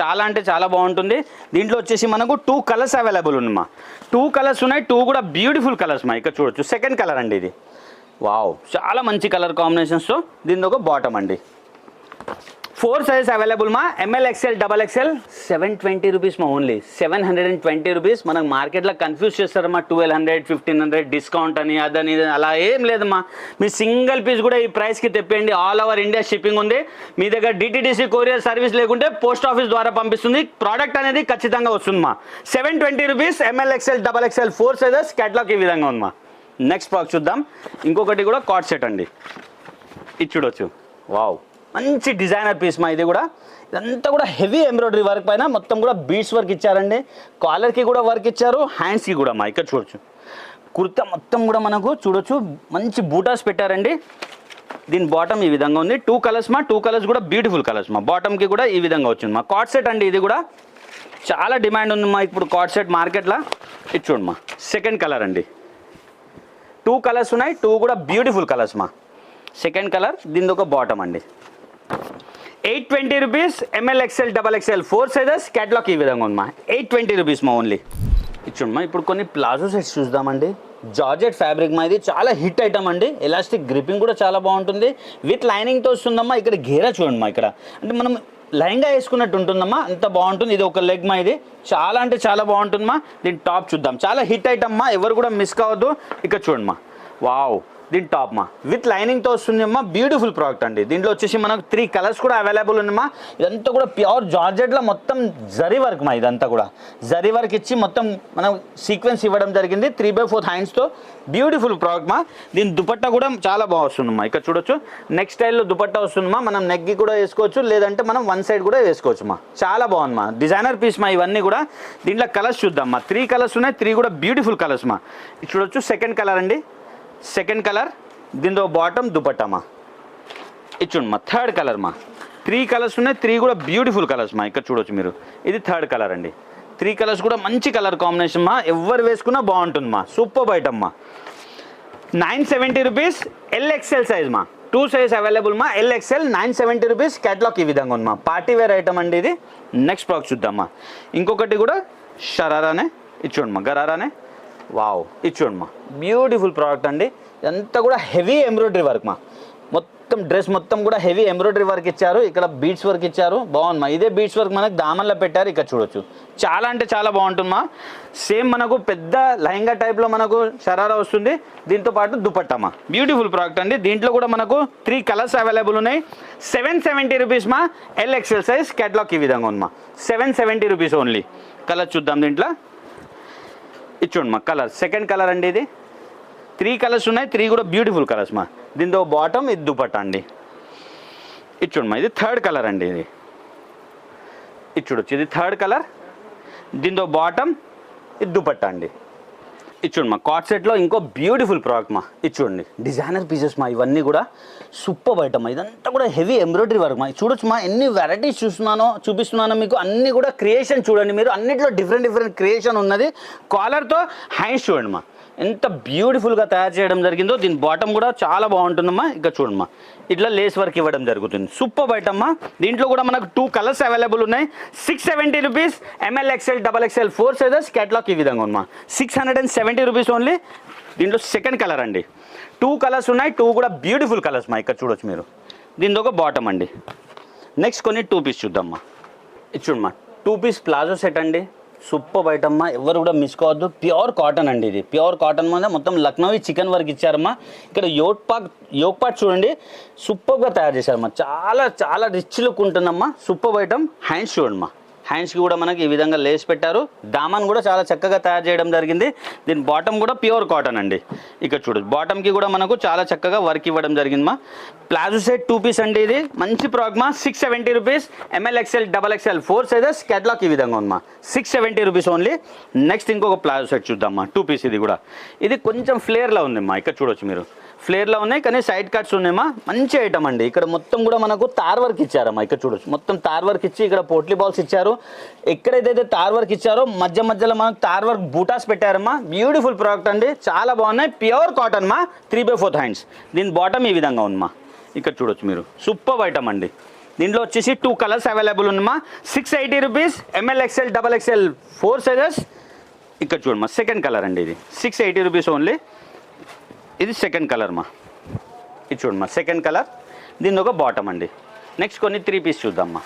చాలా అంటే చాలా బాగుంటుంది. దీంట్లో వచ్చేసి మనకు టూ కలర్స్ అవైలబుల్ ఉన్నమా. టూ కలర్స్ ఉన్నాయి టూ కూడా బ్యూటిఫుల్ కలర్స్ మా. ఇక్కడ చూడొచ్చు. సెకండ్ కలర్ అండి ఇది. వావ్ చాలా మంచి కలర్ కాంబినేషన్స్తో దీని ఒక బాటమ్ అండి. ఫోర్ సైజ్ అవైలబుల్ మా. M L XL double XL seven twenty rupees మా only seven hundred and twenty rupees మనకు మార్కెట్లో కన్ఫ్యూజ్ చేస్తారమ్మా. Twelve hundred fifteen hundred discount అని అదని అలా ఏం లేదమ్మా. మీ సింగిల్ పీస్ కూడా ఈ ప్రైస్కి తెప్పేయండి. ఆల్ ఓవర్ ఇండియా షిప్పింగ్ ఉంది. మీ దగ్గర డిటీడీసీ కొరియర్ సర్వీస్ లేకుంటే పోస్ట్ ఆఫీస్ ద్వారా పంపిస్తుంది. ప్రోడక్ట్ అనేది ఖచ్చితంగా వస్తుందమ్మా seven twenty rupees M L XL double XL four sizes catalogue ఈ విధంగా ఉందమ్మా నెక్స్ట్ ప్రాక్ చూద్దాం. ఇంకొకటి కూడా కాట్ సెట్ అండి. ఇది చూడొచ్చు. వావ్ మంచి డిజైనర్ పీస్ మా ఇది కూడా. ఇదంతా కూడా హెవీ ఎంబ్రాయిడరీ వర్క్ పైన మొత్తం కూడా బీడ్స్ వర్క్ ఇచ్చారండి. కాలర్కి కూడా వర్క్ ఇచ్చారు హ్యాండ్స్కి కూడా మా ఇక్కడ చూడొచ్చు. కుర్తా మొత్తం కూడా మనకు చూడొచ్చు మంచి బూటాస్ పెట్టారండి. దీని బాటమ్ ఈ విధంగా ఉంది. టూ కలర్స్ మా టూ కలర్స్ కూడా బ్యూటిఫుల్ కలర్స్ మా. బాటమ్కి కూడా ఈ విధంగా వచ్చింది మా. కాట్ సెట్ అండి ఇది కూడా. చాలా డిమాండ్ ఉంది మా ఇప్పుడు కాట్ సెట్ మార్కెట్లో ఇది చూడమ్మా మా. సెకండ్ కలర్ అండి. టూ కలర్స్ ఉన్నాయి టూ కూడా బ్యూటిఫుల్ కలర్స్ మా. సెకండ్ కలర్ దీని ఒక బాటమ్ అండి. Twenty rupees M L XL double XL four sizes catalogue ఈ విధంగా ఉందమ్మా. ఎయిట్ ట్వంటీ రూపీస్ మా ఓన్లీ ఇచ్చుండమ్మా ఇప్పుడు కొన్ని ప్లాజో సెట్స్ చూద్దామండి. జార్జెట్ ఫ్యాబ్రిక్ మా ఇది చాలా హిట్ ఐటమ్ అండి. ఎలాస్టిక్ గ్రిప్పింగ్ కూడా చాలా బాగుంటుంది. విత్ లైనింగ్తో వస్తుందమ్మా ఇక్కడ గేరా చూడండి మా ఇక్కడ. అంటే మనం లైంగా వేసుకున్నట్టు ఉంటుందమ్మా అంత బాగుంటుంది. ఇది ఒక లెగ్ మా ఇది. చాలా అంటే చాలా బాగుంటుందమ్మా. దీని టాప్ చూద్దాం. చాలా హిట్ ఐటమ్ మా ఎవరు కూడా మిస్ కావద్దు. ఇక్కడ చూడమ్మా వావ్ దీని టాప్ మా. విత్ లైనింగ్తో వస్తుంది అమ్మా బ్యూటిఫుల్ ప్రోడక్ట్ అండి. దీంట్లో వచ్చేసి మనకు త్రీ కలర్స్ కూడా అవైలబుల్ ఉందమ్మా ఇదంతా కూడా ప్యూర్ జార్జెట్లో మొత్తం జరీ వర్క్ మా ఇదంతా కూడా. జరీ వర్క్ ఇచ్చి మొత్తం మనం సీక్వెన్స్ ఇవ్వడం జరిగింది. త్రీ బై ఫోర్ హ్యాండ్స్తో బ్యూటిఫుల్ ప్రోడక్ట్ మా. దీని దుపట్టా కూడా చాలా బాగా వస్తుందమ్మా. ఇక్కడ చూడొచ్చు. నెక్స్ట్ స్టైల్లో దుపట్టా వస్తుందమ్మా. మనం నెగ్గి కూడా వేసుకోవచ్చు. లేదంటే మనం వన్ సైడ్ కూడా వేసుకోవచ్చు మా. చాలా బాగుంది మా డిజైనర్ పీస్ మా ఇవన్నీ కూడా. దీంట్లో కలర్స్ చూద్దాం మా. త్రీ కలర్స్ ఉన్నాయి. త్రీ కూడా బ్యూటిఫుల్ కలర్స్ మా. ఇది చూడొచ్చు. సెకండ్ కలర్ అండి. సెకండ్ కలర్ దీంతో బాటమ్ దుపట్టమా? ఇచ్చుండి మా థర్డ్ కలర్ మా. త్రీ కలర్స్ ఉన్నాయి త్రీ కూడా బ్యూటిఫుల్ కలర్స్ మా ఇక్కడ చూడొచ్చు మీరు. ఇది థర్డ్ కలర్ అండి. త్రీ కలర్స్ కూడా మంచి కలర్ కాంబినేషన్ మా ఎవరు వేసుకున్నా బాగుంటుంది మా సూపర్ ఐటమ్ మా. Nine seventy rupees L XL size మా టూ సైజ్ అవైలబుల్ మా L XL nine seventy rupees catalogue ఈ విధంగా ఉంది మా. పార్టీ వేర్ ఐటమ్ అండి ఇది. నెక్స్ట్ ప్రాక్ చూద్దామా ఇంకొకటి కూడా షరారానే ఇచ్చుండమ్మా గరారానే. వావ్ ఇది చూడమ్మా బ్యూటిఫుల్ ప్రోడక్ట్ అండి. ఇదంతా కూడా హెవీ ఎంబ్రాయిడరీ వర్క్ మా. మొత్తం డ్రెస్ మొత్తం కూడా హెవీ ఎంబ్రాయిడరీ వర్క్ ఇచ్చారు. ఇక్కడ బీట్స్ వర్క్ ఇచ్చారు. బాగుంది ఇదే బీట్స్ వర్క్ మనకు దామన్లో పెట్టారు. ఇక్కడ చూడొచ్చు. చాలా అంటే చాలా బాగుంటుంది మా. సేమ్ మనకు పెద్ద లెహంగా టైప్లో మనకు షరారా వస్తుంది. దీంతో పాటు దుపట్టమా బ్యూటిఫుల్ ప్రోడక్ట్ అండి. దీంట్లో కూడా మనకు త్రీ కలర్స్ అవైలబుల్ ఉన్నాయి. సెవెన్ సెవెంటీ రూపీస్ మా. ఎల్ ఎక్సెల్ సైజ్ క్యాట్లాగ్ ఈ విధంగా ఉందమ్మా seven seventy rupees only colour చూద్దాం దీంట్లో. ఇది చూడండి మా కలర్. సెకండ్ కలర్ అండి ఇది. త్రీ కలర్స్ ఉన్నాయి త్రీ కూడా బ్యూటిఫుల్ కలర్స్ మా. దీంతో బాటమ్ ఇది దుపట్ట అండి. ఇది చూడమ్మా ఇది థర్డ్ కలర్ అండి ఇది. ఇది చూడొచ్చు ఇది థర్డ్ కలర్. దీంతో బాటమ్ ఇది దుపట్ట అండి. ఇది మా కాట్ సెట్లో ఇంకో బ్యూటిఫుల్ ప్రోడక్ట్ మా. ఇది చూడండి. డిజైనర్ పీసెస్ మా ఇవన్నీ కూడా సూపర్ ఐటమ్ ఇదంతా కూడా హెవీ ఎంబ్రాయిడరీ వర్క్ మా. చూడొచ్చు మా ఎన్ని వెరైటీస్ చూస్తున్నానో చూపిస్తున్నానో మీకు అన్ని కూడా క్రియేషన్ చూడండి మీరు. అన్నిట్లో డిఫరెంట్ డిఫరెంట్ క్రియేషన్ ఉన్నది. కాలర్తో హ్యాండ్స్ చూడండి మా. ఎంత బ్యూటిఫుల్గా తయారు చేయడం జరిగిందో దీని బాటమ్ కూడా చాలా బాగుంటుందమ్మా. ఇంకా చూడమ్మా. ఇట్లా లేస్ వర్క్ ఇవ్వడం జరుగుతుంది. సూపర్ ఐటమ్మా దీంట్లో కూడా మనకు టూ కలర్స్ అవైలబుల్ ఉన్నాయి. Six seventy rupees M L XL double XL four sizes catalogue ఈ విధంగా ఉందమ్మా. Six hundred and seventy rupees only దీంట్లో సెకండ్ కలర్ అండి. టూ కలర్స్ ఉన్నాయి. టూ కూడా బ్యూటిఫుల్ కలర్స్ మా. ఇక్కడ చూడొచ్చు మీరు. దీంతో ఒక బాటమ్ అండి. నెక్స్ట్ కొన్ని టూ పీస్ చూద్దామ్మా ఇది చూడమ్మా. టూ పీస్ ప్లాజో సెట్ అండి. సూపర్ ఐటమ్మా ఎవరు కూడా మిస్ కావద్దు. ప్యూర్ కాటన్ అండి ఇది. ప్యూర్ కాటన్ మీద మొత్తం లక్నోవి చికెన్ వరకు ఇచ్చారమ్మా. ఇక్కడ యోట్ పాక్ చూడండి. సూపర్గా తయారు చేశారమ్మా. చాలా చాలా రిచ్ లుక్ ఉంటుందమ్మా. సూపర్ బయటం హ్యాండ్స్ చూడమ్మా హ్యాండ్స్కి కూడా మనకి ఈ విధంగా లేస్ పెట్టారు. దామన్ కూడా చాలా చక్కగా తయారు చేయడం జరిగింది. దీని బాటమ్ కూడా ప్యూర్ కాటన్ అండి. ఇక్కడ చూడు బాటమ్కి కూడా మనకు చాలా చక్కగా వర్క్ ఇవ్వడం జరిగిందమ్మా ప్లాజో సెట్ టూ పీస్ అండి ఇది. మంచి Pragma six seventy rupees. M L XL double XL four sizes. Catalogue ఈ విధంగా ఉందమ్మా six seventy rupees only. Next ఇంకొక ప్లాజో సెట్ చూద్దామా టూ పీస్ ఇది కూడా. ఇది కొంచెం ఫ్లేర్లో ఉందమ్మా ఇక్కడ చూడొచ్చు మీరు. ఫ్లేర్లో ఉన్నాయి కానీ సైడ్ కట్స్ ఉన్నాయమ్మా. మంచి ఐటమ్ అండి. ఇక్కడ మొత్తం కూడా మనకు తార్ వర్క్ ఇచ్చారమ్మా. ఇక్కడ చూడొచ్చు మొత్తం తార్ వర్క్ ఇచ్చి ఇక్కడ పోట్లీ బాల్స్ ఇచ్చారు. ఎక్కడైతే తార్ వర్క్ ఇచ్చారో మధ్య మధ్యలో మనకు తార్ వర్క్ బూటాస్ పెట్టారమ్మా. బ్యూటిఫుల్ ప్రోడక్ట్ అండి. చాలా బాగున్నాయి. ప్యూర్ కాటన్ మా. త్రీ బై ఫోర్త్ హ్యాండ్స్ దీని బాటమ్ ఈ విధంగా ఉందమ్మా. ఇక్కడ చూడొచ్చు మీరు. సూపర్ ఐటమ్ అండి. దీంట్లో వచ్చేసి టూ కలర్స్ అవైలబుల్ ఉందమ్మా. Six eighty rupees M L XL double XL four sizes ఇక్కడ చూడమ్మా. సెకండ్ కలర్ అండి ఇది. సిక్స్ ఎయిటీ రూపీస్ ఓన్లీ ఇది సెకండ్ కలర్ మా. ఇది చూడమ్మా సెకండ్ కలర్ దీని ఒక బాటమ్ అండి. నెక్స్ట్ కొన్ని త్రీ పీస్ చూద్దామ్మా